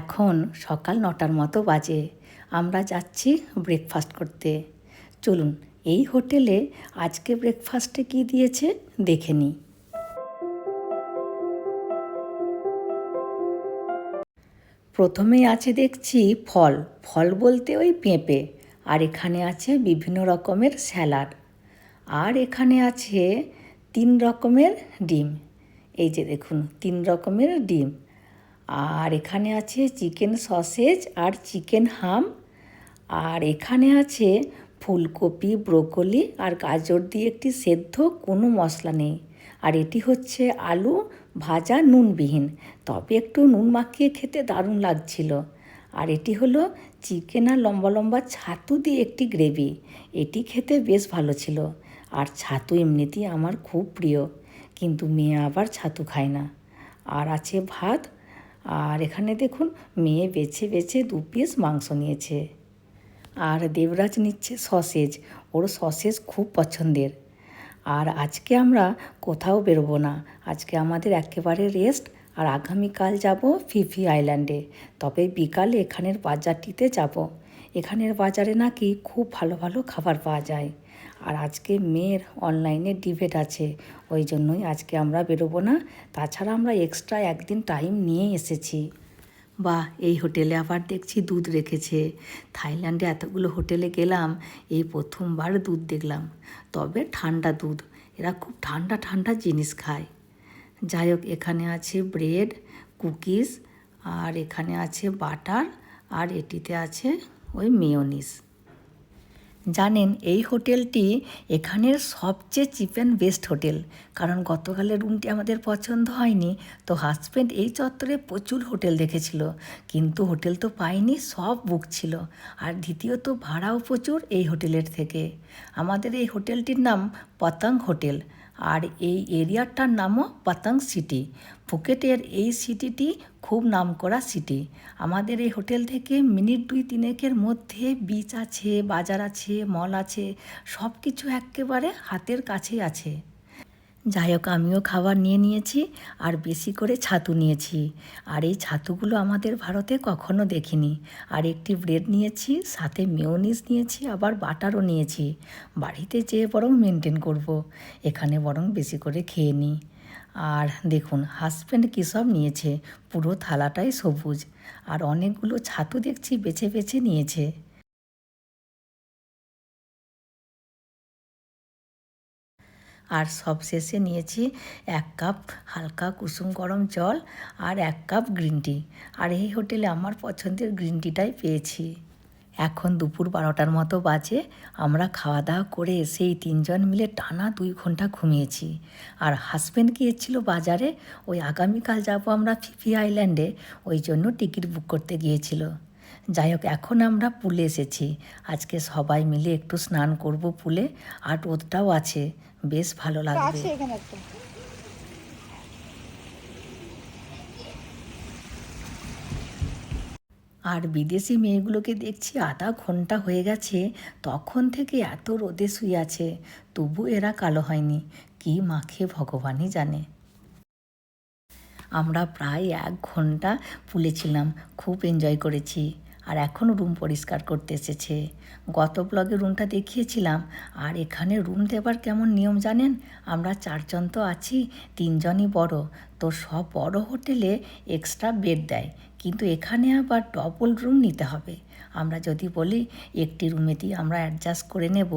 এখন সকাল নটার মতো বাজে। আমরা যাচ্ছি ব্রেকফাস্ট করতে। চলুন, এই হোটেলে আজকে ব্রেকফাস্টে কি দিয়েছে দেখে নিই প্রথমেই আছে দেখছি ফল। ফল বলতে ওই পেঁপে। আর এখানে আছে বিভিন্ন রকমের স্যালাড। আর এখানে আছে তিন রকমের ডিম। এই যে দেখুন, তিন রকমের ডিম। আর এখানে আছে চিকেন সসেজ আর চিকেন হাম। আর এখানে আছে ফুলকপি, ব্রোকলি আর গাজর দিয়ে একটি সেদ্ধ কোনো মশলা নেই। আর এটি হচ্ছে আলু ভাজা নুনবিহীন। তবে একটু নুন মাখিয়ে খেতে দারুণ লাগছিল। আর এটি হলো চিকেন আর লম্বা লম্বা ছাতু দিয়ে একটি গ্রেভি। এটি খেতে বেশ ভালো ছিল। আর ছাতু এমনিতেই আমার খুব প্রিয়। কিন্তু মেয়ে আবার ছাতু খায় না। আর আছে ভাত আর এখানে দেখুন, মেয়ে বেছে বেছে দু পিস মাংস নিয়েছে। আর দেবরাজ নিচ্ছে সসেজ ওর সসেজ খুব পছন্দের। আর আজকে আমরা কোথাও বেরোবো না। আজকে আমাদের একেবারে রেস্ট আর আগামীকাল যাব ফিফি আইল্যান্ডে তবে বিকালে এখানের বাজারটিতে যাব। এখানের বাজারে নাকি খুব ভালো ভালো খাবার পাওয়া যায়। আর আজকে মেয়ের অনলাইনে ডিবেট আছে, ওই জন্যই আজকে আমরা বেরোবো না। তাছাড়া আমরা এক্সট্রা একদিন টাইম নিয়ে এসেছি। বা এই হোটেলে আবার দেখছি দুধ রেখেছে। থাইল্যান্ডে এতগুলো হোটেলে গেলাম, এই প্রথমবার দুধ দেখলাম। তবে ঠান্ডা দুধ, এরা খুব ঠান্ডা ঠান্ডা জিনিস খায়। যাই হোক, এখানে আছে ব্রেড কুকিজ আর এখানে আছে বাটার আর এটিতে আছে ওই মেয়োনিস জানেন, এই হোটেলটি এখানের সবচেয়ে চিপ অ্যান্ড বেস্ট হোটেল। কারণ গতকালের রুমটি আমাদের পছন্দ হয়নি, তো হাজব্যান্ড এই চত্বরে প্রচুর হোটেল দেখেছিল। কিন্তু হোটেল তো পাইনি, সব বুক ছিল। আর দ্বিতীয়ত, ভাড়াও প্রচুর এই হোটেলের থেকে। আমাদের এই হোটেলটির নাম পতং হোটেল। আর এই এরিয়াটার নামও পাতাং সিটি। ফুকেটের এই সিটিটি খুব নামকরা সিটি। আমাদের এই হোটেল থেকে মিনিট দুই তিনেকের মধ্যে বিচ আছে, বাজার আছে, মল আছে সব কিছু একেবারে হাতের কাছেই আছে। যাই হোক, আমিও খাবার নিয়ে নিয়েছি আর বেশি করে ছাতু নিয়েছি। আর এই ছাতুগুলো আমাদের ভারতে কখনো দেখিনি। আর একটি ব্রেড নিয়েছি, সাথে মেয়োনিজ নিয়েছি, আবার বাটারও নিয়েছি। বাড়িতে যেয়ে বরং মেনটেন করব। এখানে বরং বেশি করে খেয়ে নিই। আর দেখুন, হাজব্যান্ড কী সব নিয়েছে, পুরো থালাটাই সবুজ। আর অনেকগুলো ছাতু দেখছি বেছে বেছে নিয়েছে। আর সবশেষে নিয়েছি এক কাপ হালকা কুসুম গরম জল আর এক কাপ গ্রিন টি। আর এই হোটেলে আমার পছন্দের গ্রিন টিটাই পেয়েছি। এখন দুপুর বারোটার মতো বাজে, আমরা খাওয়া দাওয়া করে এসেই তিনজন মিলে টানা দুই ঘণ্টা ঘুমিয়েছি। আর হাজব্যান্ড গিয়েছিল বাজারে? ওই আগামীকাল যাব আমরা ফিফি আইল্যান্ডে ওই জন্য টিকিট বুক করতে গিয়েছিল। যাই হোক, এখন আমরা পুলে এসেছি। আজকে সবাই মিলে একটু স্নান করব পুলে, আর রোদটাও আছে। বেশ ভালো লাগবে। আর বিদেশি মেয়েগুলোকে দেখছি আধা ঘণ্টা হয়ে গেছে তখন থেকে এত রোদে শুয়ে আছে তবু এরা কালো হয়নি কি মাখে ভগবানই জানে। আমরা প্রায় এক ঘণ্টা পুলেছিলাম খুব এনজয় করেছি। আর এখনও রুম পরিষ্কার করতে এসেছে। গত ব্লগে রুমটা দেখিয়েছিলাম, আর এখানে রুম দেবার কেমন নিয়ম জানেন? আমরা চারজন তো আছি, তিনজনই বড়। তো সব বড় হোটেলে এক্সট্রা বেড দেয়, কিন্তু এখানে আবার ডবল রুম নিতে হবে। আমরা যদি বলি, একটি রুমেতেই আমরা অ্যাডজাস্ট করে নেব,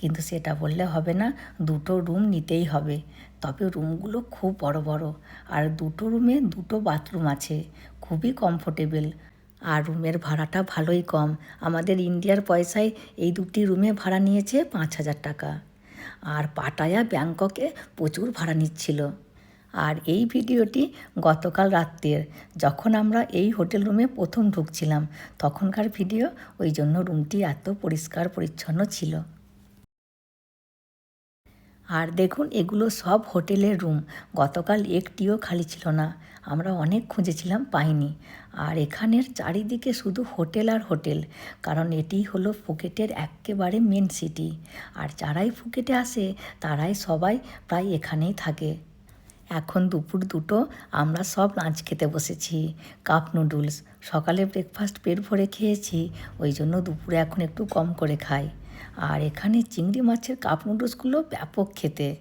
কিন্তু সেটা বললে হবে না, দুটো রুম নিতেই হবে। তবে রুমগুলো খুব বড় বড়, আর দুটো রুমে দুটো বাথরুম আছে। খুবই কমফোর্টেবল আর রুমের ভাড়াটা ভালোই কম। আমাদের ইন্ডিয়ার পয়সায় এই দুটি রুমে ভাড়া নিয়েছে পাঁচ হাজার টাকা। আর পাটায়া ব্যাংককে প্রচুর ভাড়া নিচ্ছিল। আর এই ভিডিওটি গতকাল রাত্রের, যখন আমরা এই হোটেল রুমে প্রথম ঢুকছিলাম, তখনকার ভিডিও ওই জন্য রুমটি এত পরিষ্কার পরিচ্ছন্ন ছিল। আর দেখুন, এগুলো সব হোটেলের রুম। গতকাল একটিও খালি ছিল না। আমরা অনেক খুঁজেছিলাম, পাইনি। আর এখানের চারিদিকে শুধু হোটেল আর হোটেল, কারণ এটি হলো ফুকেটের একেবারে মেন সিটি। আর যারাই ফুকেটে আসে, তারাই সবাই প্রায় এখানেই থাকে। এখন দুপুর দুটো, আমরা সব লাঞ্চ খেতে বসেছি। কাপ নুডলস সকালে ব্রেকফাস্ট পেট ভরে খেয়েছি, ওই জন্য দুপুরে এখন একটু কম করে খাই। আর এখানে চিংড়ি মাছের কাপ নুডলসগুলো ব্যাপক খেতে।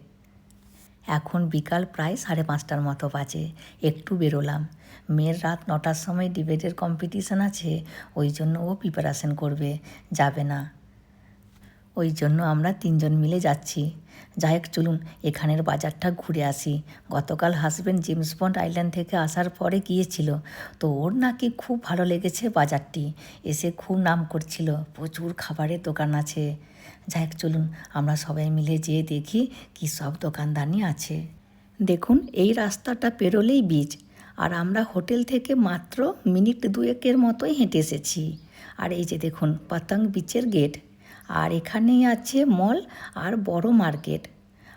এখন বিকাল প্রায় সাড়ে পাঁচটার মতো বাজে, একটু বেরোলাম। মেয়ের রাত নটার সময় ডিবেটের কম্পিটিশান আছে, ওই জন্য ও প্রিপারেশন করবে, যাবে না। ওই জন্য আমরা তিনজন মিলে যাচ্ছি। যাই হোক, চলুন এখানের বাজারটা ঘুরে আসি। গতকাল হাজব্যান্ড জেমস বন্ড আইল্যান্ড থেকে আসার পরে গিয়েছিল। তো ওর নাকি খুব ভালো লেগেছে বাজারটি। এসে খুব নাম করছিল। প্রচুর খাবারের দোকান আছে। যাই হোক, চলুন আমরা সবাই মিলে যেয়ে দেখি কী সব দোকানদানি আছে। দেখুন, এই রাস্তাটা পেরোলেই বীজ। আর আমরা হোটেল থেকে মাত্র মিনিট দুয়েকের মতোই হেঁটে এসেছি। আর এই যে দেখুন পাতাং বিচের গেট আর এখানেই আছে মল আর বড় মার্কেট।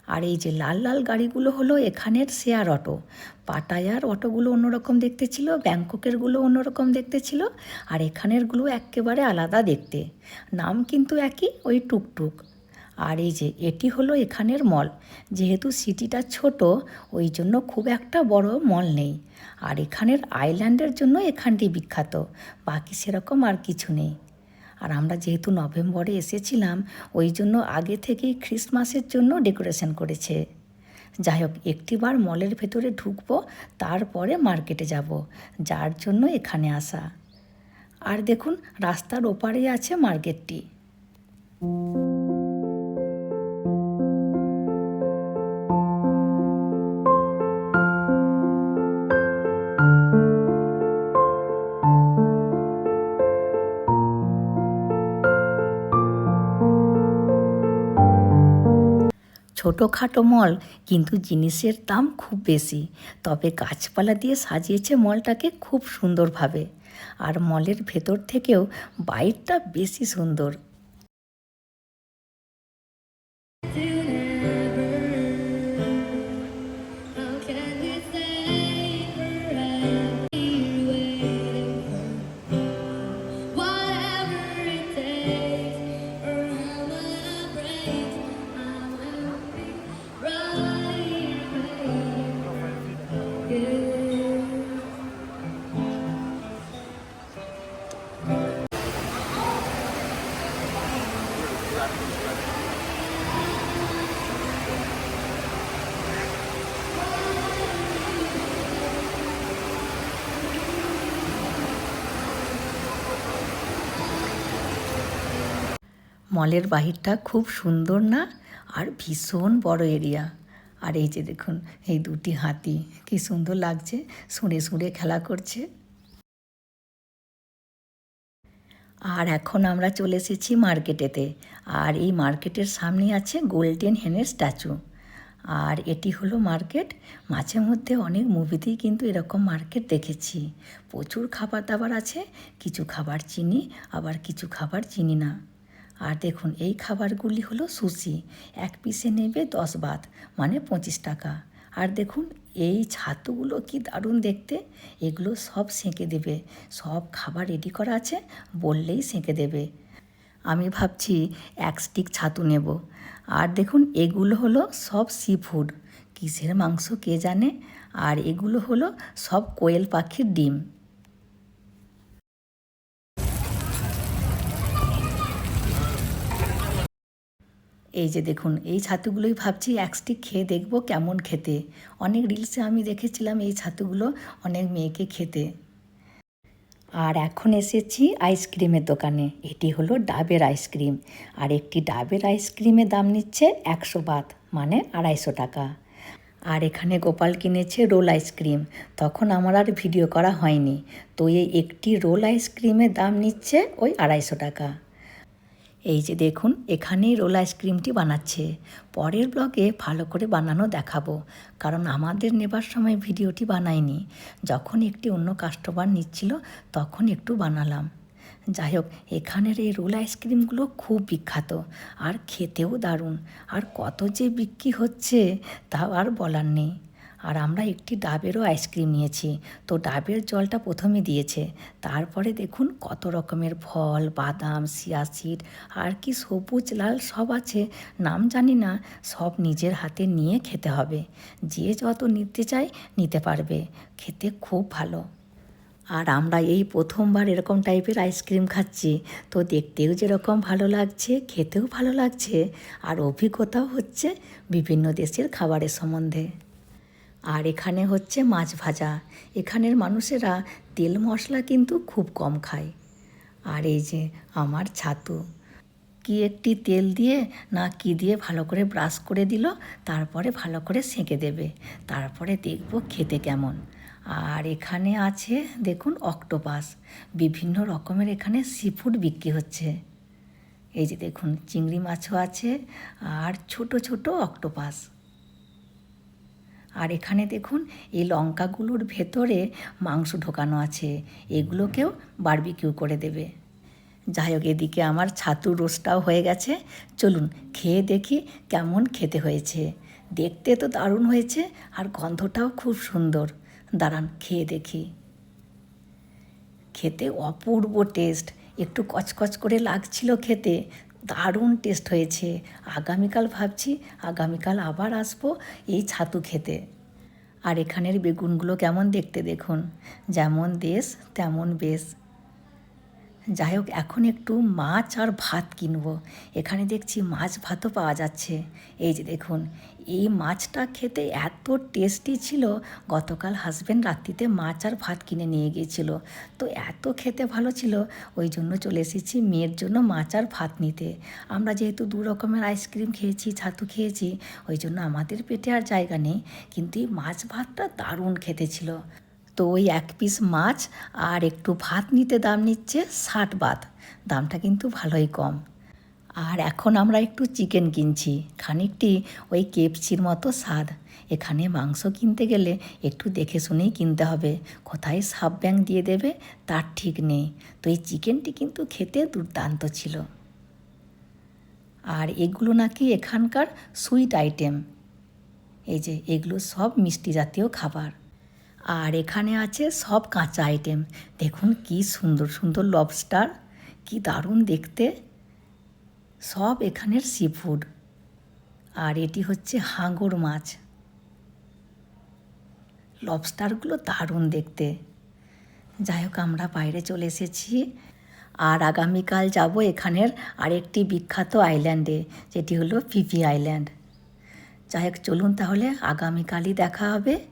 আর এই যে লাল লাল গাড়িগুলো হলো এখানের শেয়ার অটো। পাটায়ার অটোগুলো অন্যরকম দেখতে ছিল, ব্যাংককেরগুলো অন্যরকম দেখতে ছিল, আর এখানেরগুলো একেবারে আলাদা দেখতে। নাম কিন্তু একই, ওই টুকটুক। আর এই যে এটি হলো এখানের মল। যেহেতু সিটিটা ছোট, ওই জন্য খুব একটা বড় মল নেই। আর এখানের আইল্যান্ডের জন্য এখানটি বিখ্যাত। বাকি সেরকম আর কিছু নেই। আর আমরা যেহেতু নভেম্বরে এসেছিলাম, ওই জন্য আগে থেকেই খ্রিস্টমাসের জন্য ডেকোরেশন করেছে। যাই হোক, একটিবার মলের ভেতরে ঢুকবো, তারপরে মার্কেটে যাব, যার জন্য এখানে আসা। আর দেখুন, রাস্তার ওপারেই আছে মার্কেটটি। ছোটোখাটো মল, কিন্তু জিনিসের দাম খুব বেশি। তবে গাছপালা দিয়ে সাজিয়েছে মলটাকে খুব সুন্দরভাবে। আর মলের ভেতর থেকেও বাইরটা বেশি সুন্দর। মলের বাহিরটা খুব সুন্দর না? আর ভীষণ বড় এরিয়া আর এই যে দেখুন, এই দুটি হাতি, কি সুন্দর লাগছে শুঁড়ে শুঁড়ে খেলা করছে। আর এখন আমরা চলে এসেছি মার্কেটেতে। আর এই মার্কেটের সামনে আছে গোল্ডেন হেনের স্ট্যাচু। আর এটি হলো মার্কেট। মাঝে মধ্যে অনেক মুভিতেই কিন্তু এরকম মার্কেট দেখেছি। প্রচুর খাবার দাবার আছে, কিছু খাবার চিনি, আবার কিছু খাবার চিনি না। আর দেখুন, এই খাবারগুলি হলো সুশি এক পিসে নেবে দশ বাত মানে পঁচিশ টাকা। আর দেখুন, এই ছাতুগুলো কি দারুণ দেখতে। এগুলো সব সেঁকে দেবে। সব খাবার রেডি করা আছে বললেই সেঁকে দেবে। আমি ভাবছি এক স্টিক ছাতু নেব। আর দেখুন, এগুলো হলো সব সি ফুড কিসের মাংস কে জানে? আর এগুলো হলো সব কোয়েল পাখির ডিম। এই যে দেখুন, এই ছাতুগুলোই ভাবছি এক স্টিক খেয়ে দেখব কেমন খেতে। অনেক রিলসে আমি দেখেছিলাম এই ছাতুগুলো অনেক মেয়েকে খেতে। আর এখন এসেছি আইসক্রিমের দোকানে। এটি হলো ডাবের আইসক্রিম আর একটি ডাবের আইসক্রিমের দাম নিচ্ছে একশো বাত মানে আড়াইশো টাকা। আর এখানে গোপাল কিনেছে রোল আইসক্রিম তখন আমার আর ভিডিও করা হয়নি। তো এই একটি রোল আইসক্রিমের দাম নিচ্ছে ওই আড়াইশো টাকা। এই যে দেখুন, এখানেই রোল আইসক্রিমটি বানাচ্ছে। পরের ব্লগে ভালো করে বানানো দেখাবো। কারণ আমাদের নেবার সময় ভিডিওটি বানাইনি। যখন একটি অন্য কাস্টমার নিচ্ছিল, তখন একটু বানালাম। যাই হোক, এখানের এই রোল আইসক্রিমগুলো খুব বিখ্যাত। আর খেতেও দারুণ। আর কত যে বিক্রি হচ্ছে, তা আর বলার নেই। আর আমরা একটি ডাবেরও আইসক্রিম নিয়েছি। তো ডাবের জলটা প্রথমে দিয়েছে। তারপরে দেখুন কত রকমের ফল, বাদাম সিয়াসিড আর কি সবুজ, লাল সব আছে। নাম জানি না, সব নিজের হাতে নিয়ে খেতে হবে। যে যত নিতে চায় নিতে পারবে। খেতে খুব ভালো। আর আমরা এই প্রথমবার এরকম টাইপের আইসক্রিম খাচ্ছি। তো দেখতেও যেরকম ভালো লাগছে, খেতেও ভালো লাগছে। আর অভিজ্ঞতাও হচ্ছে বিভিন্ন দেশের খাবারের সম্বন্ধে। আর এখানে হচ্ছে মাছ ভাজা। এখানের মানুষেরা তেল মশলা কিন্তু খুব কম খায়। আর এই যে আমার ছাতু, কি একটি তেল দিয়ে না কি দিয়ে ভালো করে ব্রাশ করে দিল, তারপরে ভালো করে সেঁকে দেবে। তারপরে দেখব খেতে কেমন। আর এখানে আছে দেখুন অক্টোপাস। বিভিন্ন রকমের এখানে সি ফুড বিক্রি হচ্ছে। এই যে দেখুন চিংড়ি মাছও আছে আর ছোট ছোট অক্টোপাস। আর এখানে দেখুন, এই লঙ্কাগুলোর ভেতরে মাংস ঢোকানো আছে। এগুলোকেও বারবিকিউ করে দেবে। যাই হোক, এদিকে আমার ছাতু রোস্টটাও হয়ে গেছে। চলুন, খেয়ে দেখি কেমন খেতে হয়েছে। দেখতে তো দারুণ হয়েছে আর গন্ধটাও খুব সুন্দর। দাঁড়ান, খেয়ে দেখি। খেতে অপূর্ব টেস্ট একটু কচকচ করে লাগছিল খেতে দারুণ টেস্ট হয়েছে। আগামীকাল ভাবছি, আগামীকাল আবার আসব এই ছাতু খেতে। আর এখানের বেগুনগুলো কেমন দেখতে দেখুন। যেমন দেশ, তেমন বেশ। যাই হোক, এখন একটু মাছ আর ভাত কিনব। এখানে দেখছি মাছ ভাতও পাওয়া যাচ্ছে। এই যে দেখুন, এই মাছটা খেতে এত টেস্টি ছিল, গতকাল হাজব্যান্ড রাত্রিতে মাছ আর ভাত কিনে নিয়ে গিয়েছিল। তো এত খেতে ভালো ছিল, ওই জন্য চলে এসেছি মেয়ের জন্য মাছ আর ভাত নিতে। আমরা যেহেতু দু রকমের আইসক্রিম খেয়েছি, ছাতু খেয়েছি, ওই জন্য আমাদের পেটে আর জায়গা নেই, কিন্তু এই মাছ ভাতটা দারুণ খেতে ছিল। তো ওই এক পিস মাছ আর একটু ভাত নিতে দাম নিচ্ছে ষাট বাত দামটা কিন্তু ভালোই কম। আর এখন আমরা একটু চিকেন কিনছি। খানিকটি ওই কেপসির মতো স্বাদ। এখানে মাংস কিনতে গেলে একটু দেখে শুনেই কিনতে হবে। কোথায় সাব ব্যাং দিয়ে দেবে তার ঠিক নেই। তো এই চিকেনটি কিন্তু খেতে দুর্দান্ত ছিল। আর এগুলো নাকি এখানকার সুইট আইটেম এই যে এগুলো সব মিষ্টি জাতীয় খাবার। আর এখানে আছে সব কাঁচা আইটেম দেখুন কি সুন্দর সুন্দর লবস্টার কি দারুণ দেখতে। সব এখানের সি ফুড আর এটি হচ্ছে হাঙর মাছ। লবস্টারগুলো দারুণ দেখতে। যাই হোক, আমরা বাইরে চলে এসেছি। আর আগামীকাল যাব এখানের আরেকটি বিখ্যাত আইল্যান্ডে যেটি হলো পিপি আইল্যান্ড যাই হোক, চলুন তাহলে আগামীকালই দেখা হবে।